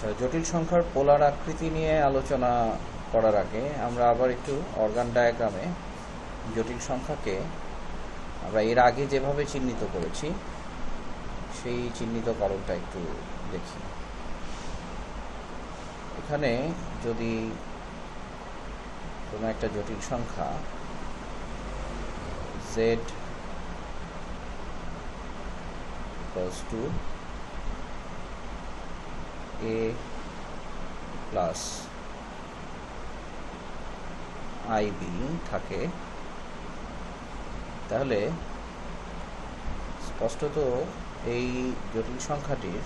আচ্ছা জটিল সংখ্যার পোলার আকৃতি নিয়ে আলোচনা করার আগে আমরা আবার একটু অর্গান ডায়াগ্রামে জটিল সংখ্যাকে আমরা এর আগে যেভাবে চিহ্নিত করেছি, সেই চিহ্নিতকরণটা একটু দেখি। এখানে যদি কোনো একটা জটিল সংখ্যা Z equals to a plus ib থাকে। তাহলে স্পষ্টত এই জটিল সংখ্যাটির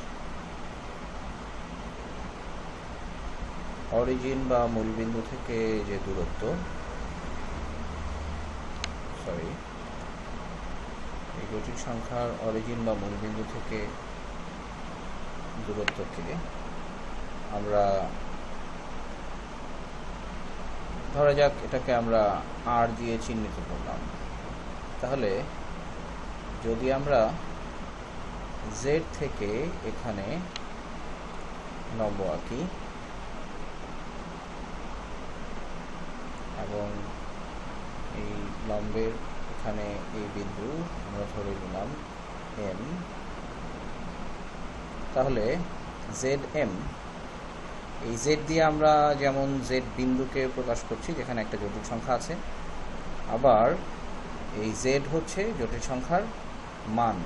অরিজিন বা মূলবিন্দু থেকে যে দূরত্ব সরি এই জটিল সংখ্যার অরিজিন বা মূলবিন্দু থেকে দূরত্বকে আমরা ধরা যাক, এটাকে আমরা আর দিয়ে চিহ্নিত করলাম। তাহলে যদি আমরা জেড থেকে এখানে লম্ব আঁকি এবং এই লম্বের এখানে এই বিন্দু আমরা ধরে নিলাম এম তাহলে জেড এম এই জেড দিয়ে আমরা যেমন জেড বিন্দুকে প্রকাশ করছি, যেখানে একটা জটিল সংখ্যা আছে, আবার এই জেড হচ্ছে জটিল সংখ্যার মান।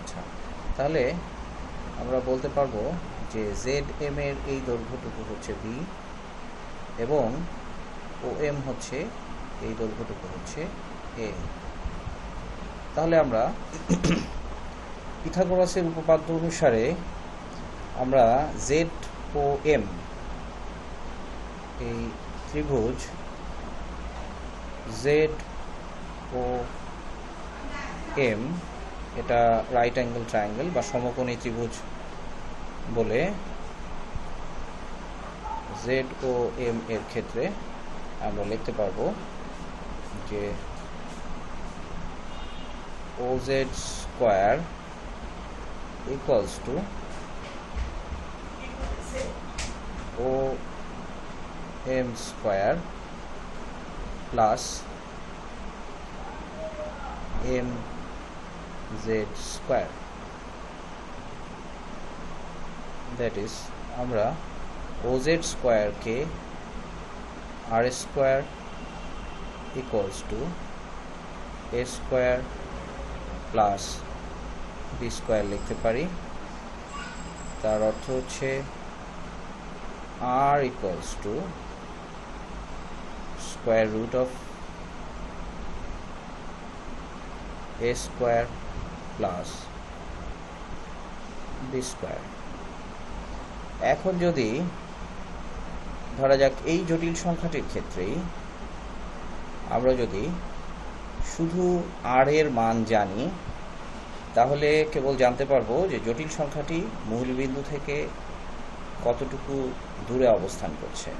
আচ্ছা তাহলে আমরা বলতে পারব যে জেড এম এর এই দৈর্ঘ্যটুকু হচ্ছে বি এবং ও এম হচ্ছে এই দৈর্ঘ্যটুকু হচ্ছে এ তাহলে আমরা পিথাগোরাসের উপপাদ্য অনুসারে আমরা জেড ও এম এই ত্রিভুজ জেড ও এম, এটা রাইট অ্যাঙ্গেল ট্রায়াঙ্গেল বা সমকোণী ত্রিভুজ বলে জেড ও এম এর ক্ষেত্রে আমরা লিখতে পারব যে O Z square to o m square plus m z square that is আমরা oz square কে r square equals to a square plus B square লিখতে পারি তার অর্থ হচ্ছে R equals to square root of A square plus B square এখন যদি ধরা যাক এই জটিল সংখ্যাটির ক্ষেত্রেই আমরা যদি শুধু আর এর মান জানি, তাহলে কেবল জানতে পারব যে জটিল সংখ্যাটি মূল বিন্দু থেকে কতটুকু দূরে অবস্থান করছে।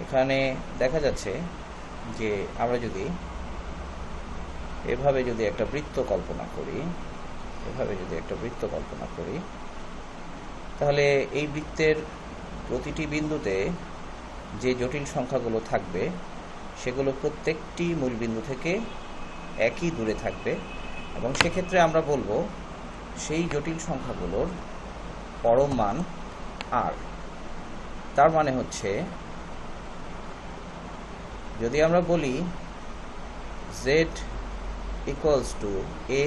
এখানে দেখা যাচ্ছে যে আমরা যদি এভাবে যদি একটা বৃত্ত কল্পনা করি, এভাবে যদি একটা বৃত্ত কল্পনা করি, তাহলে এই বৃত্তের প্রতিটি বিন্দুতে যে জটিল সংখ্যাগুলো থাকবে, সেগুলো প্রত্যেকটি মূলবিন্দু থেকে একই দূরে থাকবে। এবং সেক্ষেত্রে আমরা বলব সেই জটিল সংখ্যাগুলোর পরম মান আর তার মানে হচ্ছে যদি আমরা বলি Z equals to A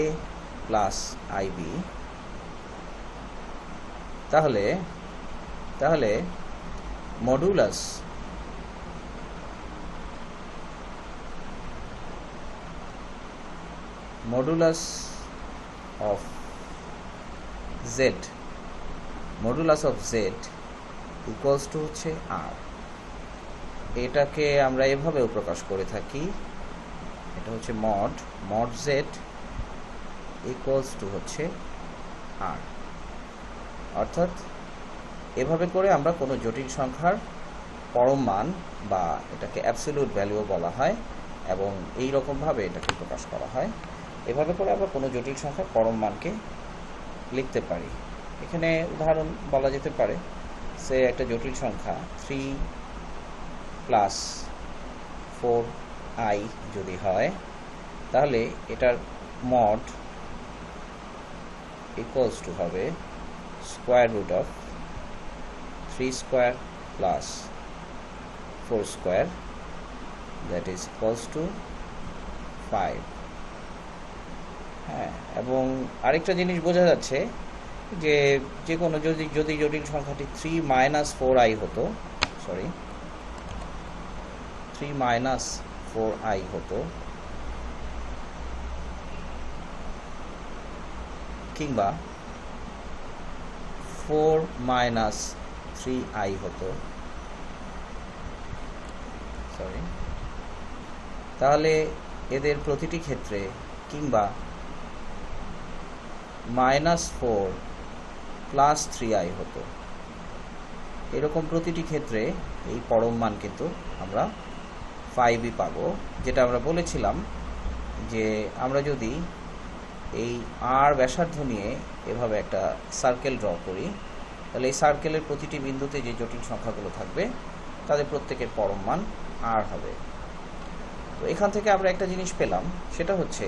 plus iB তাহলে তাহলে modulus modulus of Z modulus of Z equals to হচ্ছে r এটাকে আমরা এভাবেও প্রকাশ করে থাকি। এটা হচ্ছে mod. Mod Z equals to হচ্ছে আর অর্থাৎ এভাবে করে আমরা কোনো জটিল সংখ্যার পরম মান বা এটাকে অ্যাবসলিউট ভ্যালুও বলা হয় এবং এই রকমভাবে এটাকে প্রকাশ করা হয়। এভাবে করে আমরা কোনো জটিল সংখ্যার পরম মানকে লিখতে পারি। এখানে উদাহরণ বলা যেতে পারে। সে একটা জটিল সংখ্যা থ্রি প্লাস ফোর আই যদি হয়, তাহলে এটার মড ইকুয়ালস টু হবে square root of three square plus four square that is equals to five হ্যাঁ এবং আরেকটা জিনিস বোঝা যাচ্ছে যে যে কোনো যদি যদি জটিল সংখ্যাটি থ্রি মাইনাস ফোর আই হতো sorry three minus four i হতো। কিংবা ফোর মাইনাস থ্রি আই হতো। সরি তাহলে এদের প্রতিটি ক্ষেত্রে কিংবা minus four plus three i হতো। এরকম প্রতিটি ক্ষেত্রে এই পরম মান কিন্তু আমরা ফাইভই পাবো, যেটা আমরা বলেছিলাম যে আমরা যদি এই আর ব্যাসার্ধ নিয়ে এভাবে একটা সার্কেল ড্র করি, তাহলে এই সার্কেলের প্রতিটি বিন্দুতে যে জটিল সংখ্যাগুলো থাকবে, তাদের প্রত্যেকের পরম মান আর হবে। তো এখান থেকে আমরা একটা জিনিস পেলাম, সেটা হচ্ছে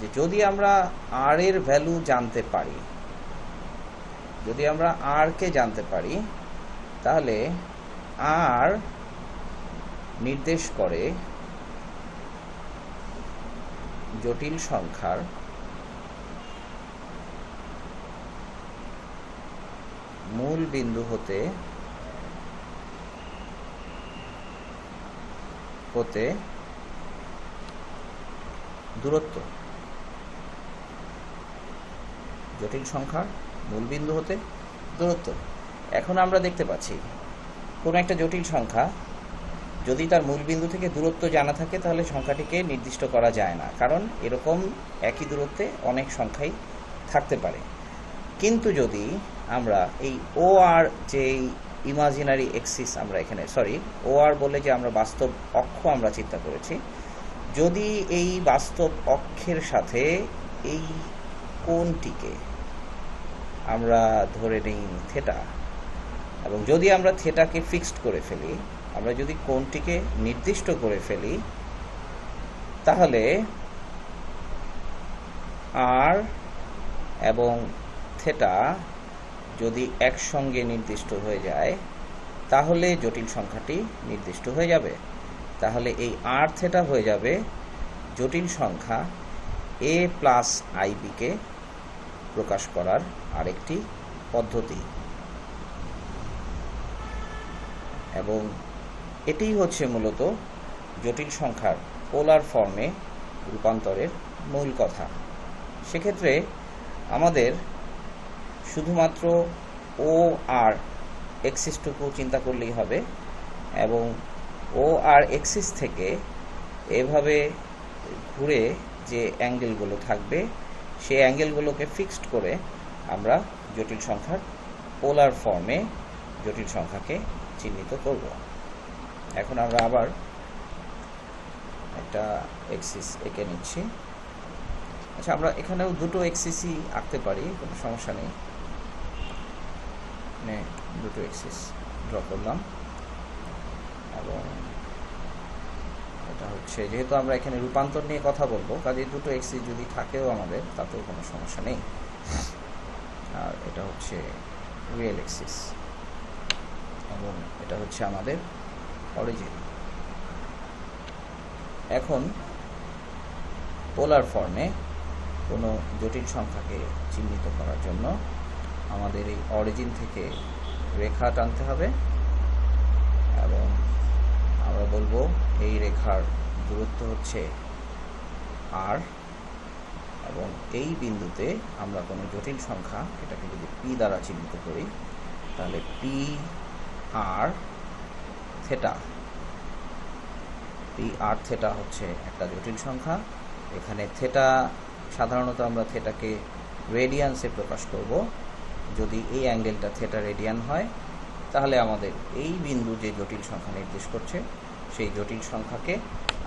যে যদি আমরা আর এর ভ্যালু জানতে পারি, যদি আমরা আর কে জানতে পারি, তাহলে আর নির্দেশ করে জটিল সংখ্যার মূল বিন্দু হতে হতে দূরত্ব। জটিল সংখ্যার মূলবিন্দু হতে দূরত্ব। এখন আমরা দেখতে পাচ্ছি, কোনো একটা জটিল সংখ্যা যদি তার মূলবিন্দু থেকে দূরত্ব জানা থাকে, তাহলে সংখ্যাটিকে নির্দিষ্ট করা যায় না। কারণ এরকম একই দূরত্বে অনেক সংখ্যাই থাকতে পারে। কিন্তু যদি আমরা এই ও আর যে ইমাজিনারি এক্সিস আমরা এখানে সরি ও আর বলে যে আমরা বাস্তব অক্ষ আমরা চিন্তা করেছি, যদি এই বাস্তব অক্ষের সাথে এই কোণটিকে আমরা ধরে নিই থেটা এবং যদি আমরা থেটাকে ফিক্সড করে ফেলি আমরা যদি কোনটিকে নির্দিষ্ট করে ফেলি, তাহলে আর এবং থেটা যদি একসঙ্গে নির্দিষ্ট হয়ে যায়, তাহলে জটিল সংখ্যাটি নির্দিষ্ট হয়ে যাবে। তাহলে এই আর থেটা হয়ে যাবে জটিল সংখ্যা এ প্লাস আইবিকে প্রকাশ করার আরেকটি পদ্ধতি। এবং এটিই হচ্ছে মূলত জটিল সংখ্যার পোলার ফর্মে রূপান্তরের মূল কথা। সেক্ষেত্রে আমাদের শুধুমাত্র ও আর এক্সিসটুকু চিন্তা করলেই হবে এবং ও আর এক্সিস থেকে এভাবে ঘুরে যে অ্যাঙ্গেলগুলো থাকবে, সেই অ্যাঙ্গেলগুলোকে ফিক্সড করে আমরা জটিল সংখ্যার পোলার ফর্মে জটিল সংখ্যাকে চিহ্নিত করব। এখন আমরা আবার একটা এক্সিস এঁকে নিচ্ছি। আচ্ছা আমরা এখানেও দুটো এক্সিসই আঁকতে পারি, কোনো সমস্যা নেই। মানে দুটো এক্সিস ড্র করলাম। এবং এটা হচ্ছে, যেহেতু আমরা এখানে রূপান্তর নিয়ে কথা বলব, কাজে দুটো এক্সিস যদি থাকেও আমাদের, তাতেও কোনো সমস্যা নেই। আর এটা হচ্ছে রিয়েল এক্সিস এবং এটা হচ্ছে আমাদের অরিজিন এখন পোলার ফর্মে কোনো জটিল সংখ্যাকে চিহ্নিত করার জন্য আমাদের এই অরিজিন থেকে রেখা টানতে হবে এবং আমরা বলব এই রেখার দূরত্ব হচ্ছে আর এবং এই বিন্দুতে আমরা কোনো জটিল সংখ্যা এটাকে যদি পি দ্বারা চিহ্নিত করি, তাহলে P R theta P R theta হচ্ছে একটা জটিল সংখ্যা। এখানে থেটা সাধারণত আমরা থেটাকে রেডিয়ান্সে প্রকাশ করব। যদি এই অ্যাঙ্গেলটা থেটা রেডিয়ান হয়, তাহলে আমাদের এই বিন্দু যে জটিল সংখ্যা নির্দেশ করছে, সেই জটিল সংখ্যাকে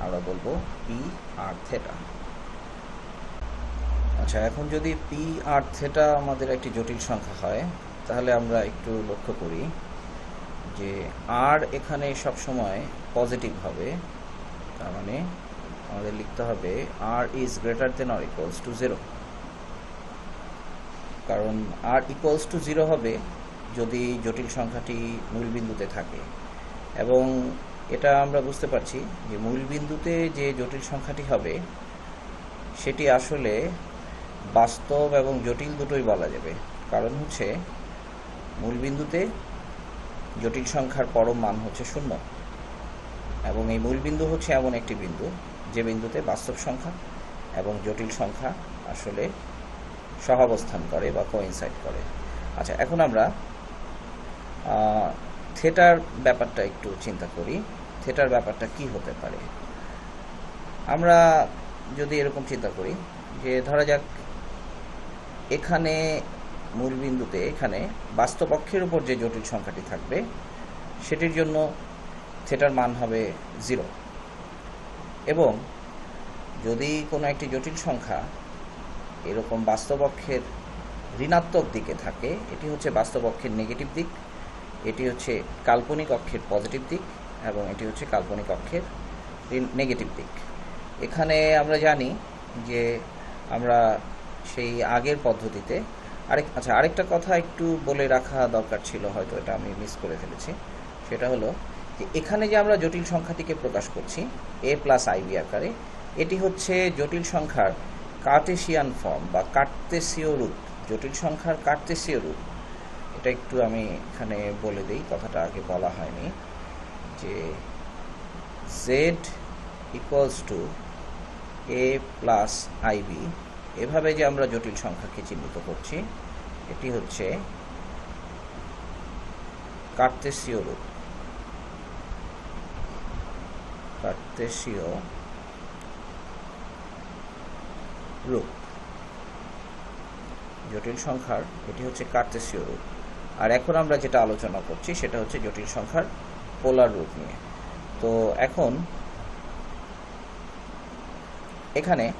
আমরা বলব পি আর থেটা আচ্ছা এখন যদি পি আর থেটা আমাদের একটি জটিল সংখ্যা হয়, তাহলে আমরা একটু লক্ষ্য করি। যে আর এখানে সব সময় পজিটিভ হবে, তার মানে আমাদের লিখতে হবে R is greater than or equals to zero কারণ আর ইকুয়ালস টু জিরো হবে যদি জটিল সংখ্যাটি মূল বিন্দুতে থাকে। এবং এটা আমরা বুঝতে পারছি যে মূল বিন্দুতে যে জটিল সংখ্যাটি হবে, সেটি আসলে বাস্তব এবং জটিল দুটোই বলা যাবে। কারণ হচ্ছে মূল বিন্দুতে জটিল সংখ্যার পরম মান হচ্ছে শূন্য। এবং এই মূল বিন্দু হচ্ছে এমন একটি বিন্দু, যে বিন্দুতে বাস্তব সংখ্যা এবং জটিল সংখ্যা আসলে সহাবস্থান করে বা কোইনসাইড করে। আচ্ছা এখন আমরা থেটার ব্যাপারটা একটু চিন্তা করি। থেটার ব্যাপারটা কি হতে পারে? আমরা যদি এরকম চিন্তা করি যে ধরা যাক, এখানে মূল বিন্দুতে এখানে বাস্তব অক্ষের উপর যে জটিল সংখ্যাটি থাকবে, সেটির জন্য থেটার মান হবে জিরো। এবং যদি কোনো একটি জটিল সংখ্যা এরকম বাস্তব অক্ষের ঋণাত্মক দিকে থাকে, এটি হচ্ছে বাস্তব অক্ষের নেগেটিভ দিক, এটি হচ্ছে কাল্পনিক অক্ষের পজিটিভ দিক, এবং এটি হচ্ছে কাল্পনিক অক্ষের নেগেটিভ দিক। এখানে আমরা জানি যে আমরা সেই আগের পদ্ধতিতে আরেক আচ্ছা আরেকটা কথা একটু বলে রাখা দরকার ছিল, হয়তো এটা আমি মিস করে ফেলেছি। সেটা হলো যে, এখানে যে আমরা জটিল সংখ্যাটিকে প্রকাশ করছি এ প্লাস আইবি আকারে, এটি হচ্ছে জটিল সংখ্যার কার্টেশিয়ান ফর্ম বা কার্তেসীয় রূপ। জটিল সংখ্যার কার্তেসীয় রূপ। এটা একটু আমি এখানে বলে দিই, কথাটা আগে বলা হয়নি, যে Z equals to A plus iB এভাবে যে আমরা জটিল সংখ্যাকে চিহ্নিত করছি, এটি হচ্ছে কার্তেসীয় রূপ। কার্তেসীয় রূপ। জটিল সংখ্যার, এটি হচ্ছে কার্তেসীয় রূপ। আর এখন আমরা যেটা আলোচনা করছি, সেটা হচ্ছে জটিল সংখ্যার পোলার রূপ নিয়ে। তো এখন এখানে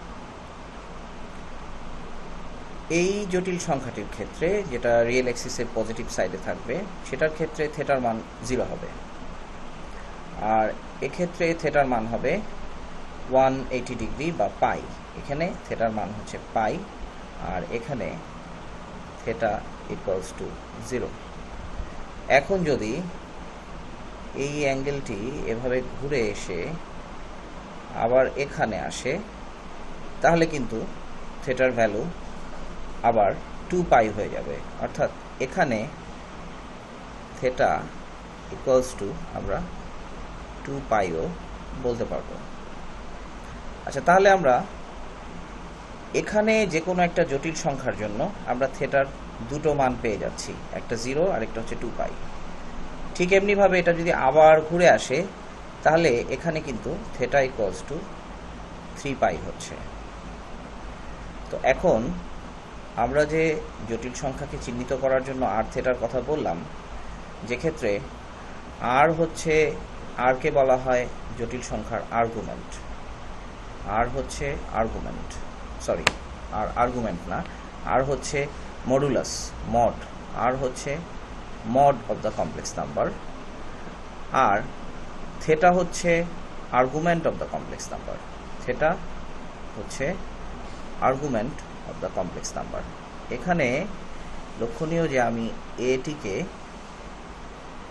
এই জটিল সংখ্যাটির ক্ষেত্রে যেটা রিয়েল এক্সিসের পজিটিভ সাইডে থাকবে, সেটার ক্ষেত্রে থেটার মান জিরো হবে। আর এক্ষেত্রে থেটার মান হবে ওয়ান এইটি ডিগ্রি বা পাই এখানে থেটার মান হচ্ছে পাই আর এখানে থেটা ইকুয়ালস টু জিরো এখন যদি এই অ্যাঙ্গেলটি এভাবে ঘুরে এসে আবার এখানে আসে, তাহলে কিন্তু থেটার ভ্যালু আবার টু পাই হয়ে যাবে। অর্থাৎ এখানে থেটা ইকুয়ালস টু আমরা টু পাইও বলতে পারব। আচ্ছা তাহলে আমরা এখানে যে কোনো একটা জটিল সংখ্যার জন্য আমরা থেটার দুটো মান পেয়ে যাচ্ছি। একটা জিরো আর একটা হচ্ছে টু পাই ঠিক এমনিভাবে এটা যদি আবার ঘুরে আসে, তাহলে এখানে কিন্তু theta equals to three pi হচ্ছে। তো এখন আমরা যে জটিল সংখ্যাকে চিহ্নিত করার জন্য আর থেটার কথা বললাম যে ক্ষেত্রে আর হচ্ছে আরকে বলা হয় জটিল সংখ্যার আর্গুমেন্ট আর হচ্ছে আর্গুমেন্ট সরি আর আর্গুমেন্ট না। আর হচ্ছে মডুলাস মড আর হচ্ছে mod of the complex number R theta হচ্ছে argument of the complex number theta হচ্ছে argument of the complex number এখানে লক্ষণীয় যে আমি এটিকে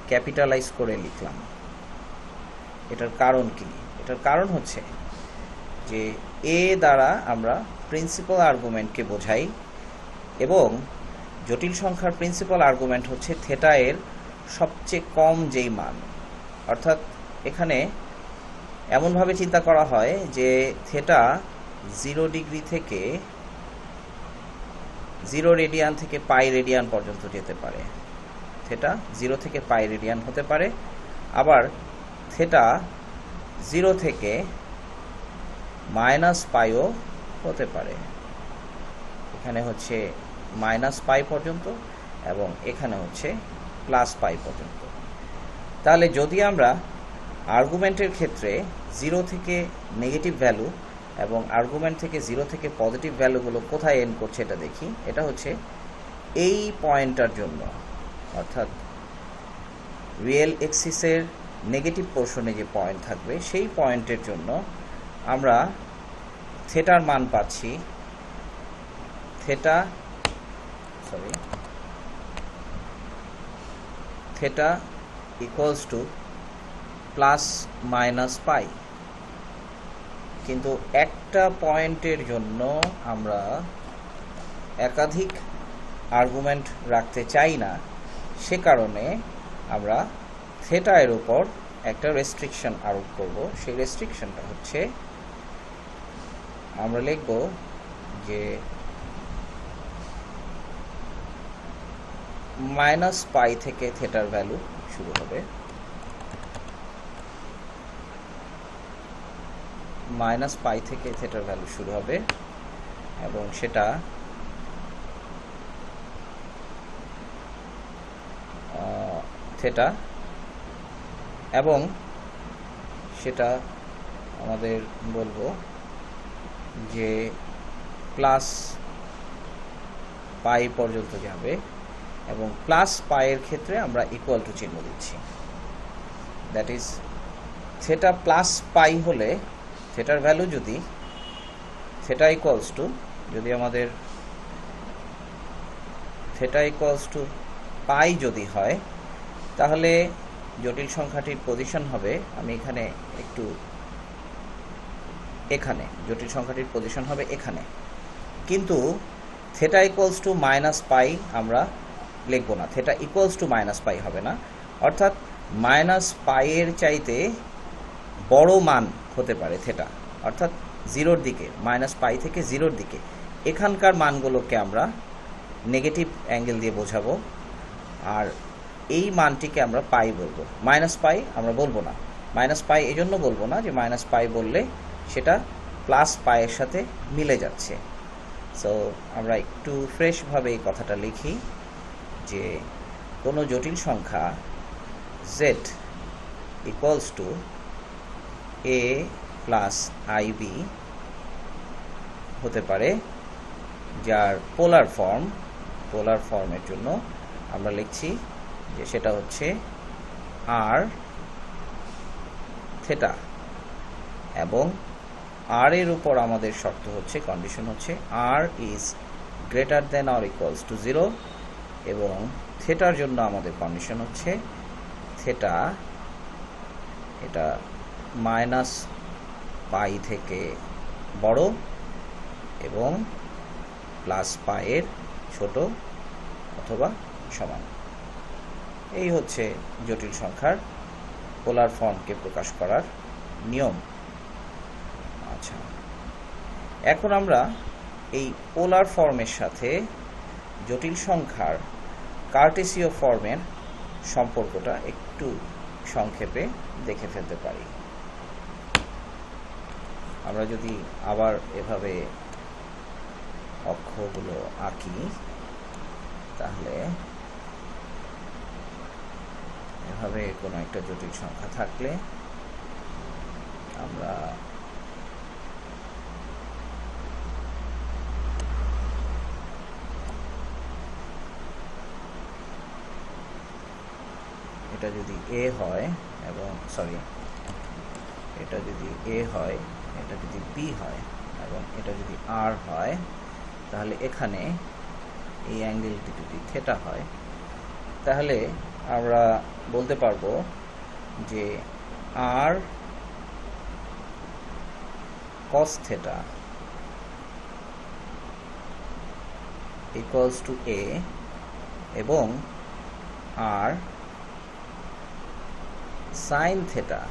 ক্যাপিটালাইজ করে লিখলাম। এটার কারণ কি? এটার কারণ হচ্ছে যে এ দ্বারা আমরা প্রিন্সিপাল আর্গুমেন্টকে বোঝাই এবং জটিল সংখ্যার প্রিন্সিপাল আর্গুমেন্ট হচ্ছে থেটা এর সবচেয়ে কম যেই মান। অর্থাৎ এখানে এমনভাবে চিন্তা করা হয় যে থেটা জিরো ডিগ্রি থেকে জিরো রেডিয়ান থেকে পাই রেডিয়ান পর্যন্ত যেতে পারে। থেটা জিরো থেকে পাই রেডিয়ান হতে পারে। আবার থেটা জিরো থেকে মাইনাস পাইও হতে পারে। এখানে হচ্ছে মাইনাস পাই পর্যন্ত এবং এখানে হচ্ছে প্লাস পাই পর্যন্ত। তাহলে যদি আমরা আর্গুমেন্টের ক্ষেত্রে জিরো থেকে নেগেটিভ ভ্যালু এবং আর্গুমেন্ট থেকে জিরো থেকে পজিটিভ ভ্যালুগুলো কোথায় এন্ড করছে এটা দেখি। এটা হচ্ছে এই পয়েন্টটার জন্য। অর্থাৎ রিয়েল এক্সিসের নেগেটিভ পোর্শনে যে পয়েন্ট থাকবে, সেই পয়েন্টের জন্য আমরা থেটার মান পাচ্ছি। Theta sorry theta equals to plus minus pi কিন্তু একটা পয়েন্টের জন্য আমরা একাধিক আর্গুমেন্ট রাখতে চাই না। সে কারণে আমরা থেটা এর উপর একটা রেস্ট্রিকশন আরোপ করব। সেই রেস্ট্রিকশনটা হচ্ছে আমরা লিখব যে মাইনাস পাই থেকে থেটার ভ্যালু শুরু হবে। মাইনাস পাই থেকে থেটার ভ্যালু শুরু হবে, এবং সেটা থেটা এবং সেটা আমাদের বলব যে প্লাস পাই পর্যন্ত যাবে, এবং প্লাস পায়ের ক্ষেত্রে আমরা ইকুয়াল টু চিহ্ন দিচ্ছি। That is theta plus pi হলে থেটার ভ্যালু যদি থেটা ইকুয়ালস টু যদি আমাদের থেটা ইকুয়ালস টু পাই যদি হয়, তাহলে জটিল সংখ্যাটির পজিশন হবে, আমি এখানে একটু এখানে, জটিল সংখ্যাটির পজিশন হবে এখানে। কিন্তু theta equals to minus pi আমরা লিখব না theta equals to minus pi হবে না। অর্থাৎ মাইনাস পাইয়ের চাইতে বড় মান হতে পারে থেটা। অর্থাৎ জিরোর দিকে, মাইনাস পাই থেকে জিরোর দিকে। এখানকার মানগুলোকে আমরা নেগেটিভ অ্যাঙ্গেল দিয়ে বোঝাবো। আর এই মানটিকে আমরা পাই বলব। মাইনাস পাই আমরা বলব না। মাইনাস পাই এই জন্য বলব না যে মাইনাস পাই বললে সেটা প্লাস পায়ের সাথে মিলে যাচ্ছে। সো আমরা একটু ফ্রেশভাবে এই কথাটা লিখি যে কোনো জটিল সংখ্যা Z equals to A plus iB হতে পারে, যার পোলার ফর্ম পোলার ফর্মের জন্য আমরা লিখছি যে সেটা হচ্ছে আর থেটা এবং আর এর উপর আমাদের শর্ত হচ্ছে কন্ডিশন হচ্ছে R is greater than or equals to zero এবং থেটার জন্য আমাদের কন্ডিশন হচ্ছে থেটা এটা মাইনাস পাই থেকে বড় এবং প্লাস পায়ের ছোট অথবা সমান। এই হচ্ছে জটিল সংখ্যার পোলার ফর্মকে প্রকাশ করার নিয়ম। আচ্ছা এখন আমরা এই পোলার ফর্মের সাথে জটিল সংখ্যার কার্টেসীয় ফর্মের সম্পর্কটা একটু সংক্ষেপে দেখে ফেলতে পারি। আমরা যদি আবার এভাবে অক্ষগুলো আঁকি, তাহলে এভাবে কোনো একটা জটিল সংখ্যা থাকলে আমরা এটা যদি এ হয় এবং সরি এটা যদি এ হয় এটা যদি বি হয়, এবং এটা যদি আর হয়, তাহলে এখানে এই অ্যাঙ্গেলটি যদি থেটা হয়, তাহলে আমরা বলতে পারব যে আর cos theta equals to a এবং আর sin theta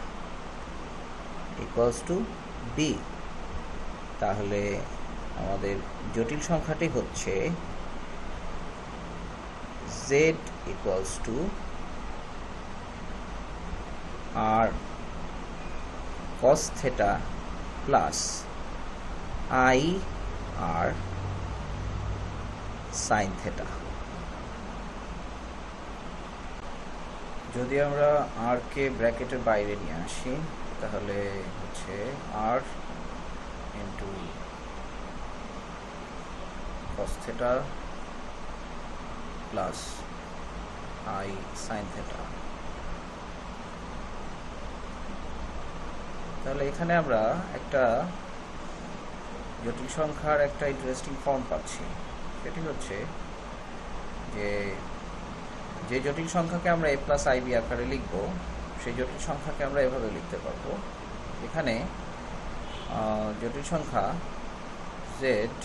equals to b, তাহলে আমাদের জটিল সংখ্যাটি হচ্ছে z equals to r cos theta plus i r sin theta যদি আমরা আর কে ব্র্যাকেটের বাইরে নিয়ে আসি তাহলে হচ্ছে R into theta plus i sine theta তাহলে এখানে আমরা একটা জটিল সংখ্যার একটা ইন্টারেস্টিং ফর্ম পাচ্ছি। সেটি হচ্ছে যে যে জটিল সংখ্যাকে আমরা এ প্লাস আইবি আকারে লিখব সেই জটিল সংখ্যাকে আমরা এভাবে লিখতে পারব। এখানে জটিল সংখ্যা জেড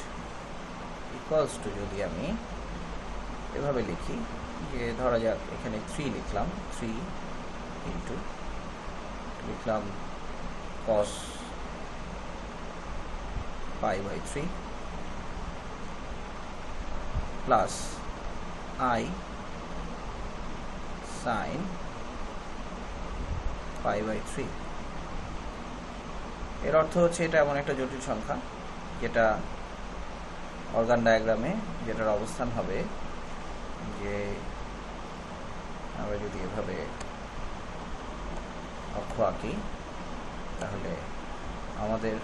ইকুয়ালস টু যদি আমি এভাবে লিখি, যে ধরা যাক, এখানে থ্রি লিখলাম থ্রি ইন্টু লিখলাম কস pi by 3 plus i sin pi by 3 এর অর্থ হচ্ছে এটা এমন একটা জটিল সংখ্যা, যেটা অর্গান ডায়াগ্রামে যেটার অবস্থান হবে যে আমরা যদি এভাবে অক্ষ আঁকি, তাহলে আমাদের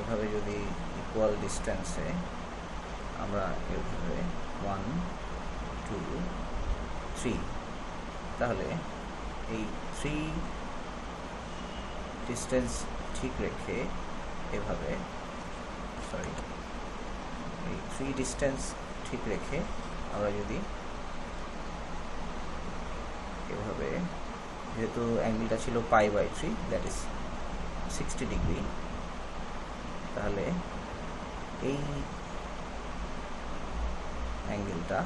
এভাবে যদি ইকুয়াল ডিস্টেন্সে আমরা এভাবে ওয়ান টু থ্রি তাহলে এই থ্রি ডিস্টেন্স ঠিক রেখে এভাবে সরি এই থ্রি ডিস্টেন্স ঠিক রেখে আমরা যদি এভাবে, যেহেতু অ্যাঙ্গেলটা ছিল pi by three that is sixty degree তাহলে এই অ্যাঙ্গেলটা,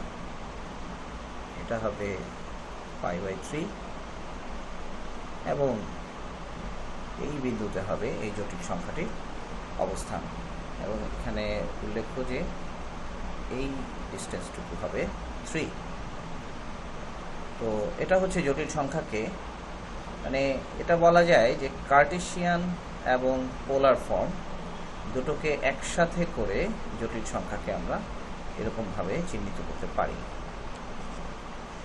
এটা হবে পাই বাই থ্রি এবং এই বিন্দুতে হবে এই জটিল সংখ্যাটির অবস্থান। এবং এখানে উল্লেখ্য যে এই ডিস্টেন্সটুকু হবে থ্রি তো এটা হচ্ছে জটিল সংখ্যাকে মানে এটা বলা যায় যে কার্টেশিয়ান এবং পোলার ফর্ম দুটোকে একসাথে করে জটিল সংখ্যাকে আমরা এরকমভাবে চিহ্নিত করতে পারি।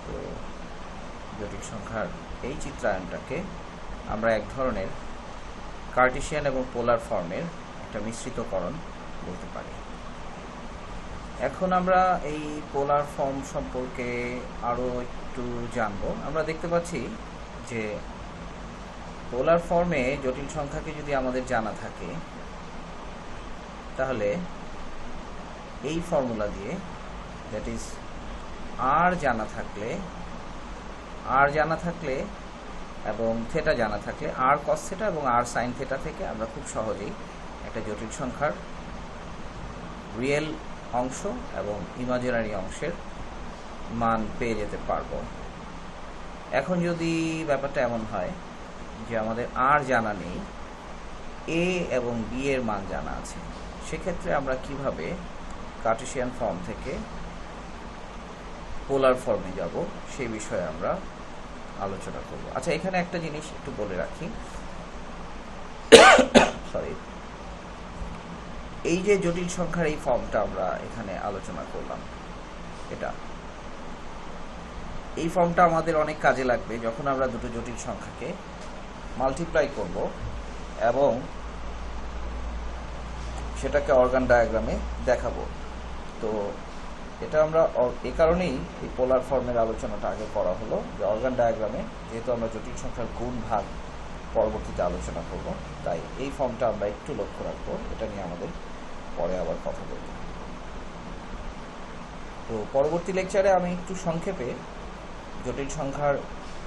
তো জটিল সংখ্যার এই চিত্রায়নটাকে আমরা এক ধরনের কার্টেশিয়ান এবং পোলার ফর্মের একটা মিশ্রিতকরণ বলতে পারি। এখন আমরা এই পোলার ফর্ম সম্পর্কে আরও একটু জানব। আমরা দেখতে পাচ্ছি যে পোলার ফর্মে জটিল সংখ্যাকে যদি আমাদের জানা থাকে, তাহলে এই ফর্মুলা দিয়ে দ্যাট ইজ আর জানা থাকলে আর জানা থাকলে এবং থেটা জানা থাকলে, আর কস থেটা এবং আর সাইন থেটা থেকে আমরা খুব সহজেই একটা জটিল সংখ্যার রিয়েল অংশ এবং ইমাজিনারি অংশের মান পেয়ে যেতে পারব। এখন যদি ব্যাপারটা এমন হয় যে আমাদের আর জানা নেই এ এবং বি এর মান জানা আছে, সেক্ষেত্রে আমরা কীভাবে কার্টেশিয়ান ফর্ম থেকে পোলার ফর্মে যাব সেই বিষয়ে আমরা আলোচনা করব। আচ্ছা এখানে একটা জিনিস একটু বলে রাখি। সরি এই যে জটিল সংখ্যার এই ফর্মটা আমরা এখানে আলোচনা করলাম, এটা। এই ফর্মটা আমাদের অনেক কাজে লাগবে যখন আমরা দুটো জটিল সংখ্যাকে মাল্টিপ্লাই করব এবং সেটাকে অর্গান ডায়াগ্রামে দেখাবো। তো এটা আমরা এ কারণেই এই পোলার ফর্মের আলোচনাটা আগে করা হলো যে অর্গান ডায়াগ্রামে যেহেতু আমরা জটিল সংখ্যার গুণ ভাগ পরবর্তীতে আলোচনা করব, তাই এই ফর্মটা আমরা একটু লক্ষ্য রাখব। এটা নিয়ে আমাদের পরে আবার কথা বলব। তো পরবর্তী লেকচারে আমি একটু সংক্ষেপে জটিল সংখ্যার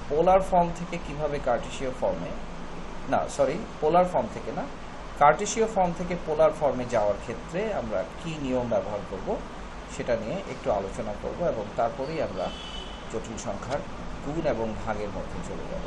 পোলার ফর্ম থেকে কীভাবে কার্টেশীয় ফর্মে না সরি পোলার ফর্ম থেকে না কার্টেশীয় ফর্ম থেকে পোলার ফর্মে যাওয়ার ক্ষেত্রে আমরা কি নিয়ম ব্যবহার করব সেটা নিয়ে একটু আলোচনা করব এবং তারপরেই আমরা জটিল সংখ্যার গুণ এবং ভাগের মধ্যে চলে যাব।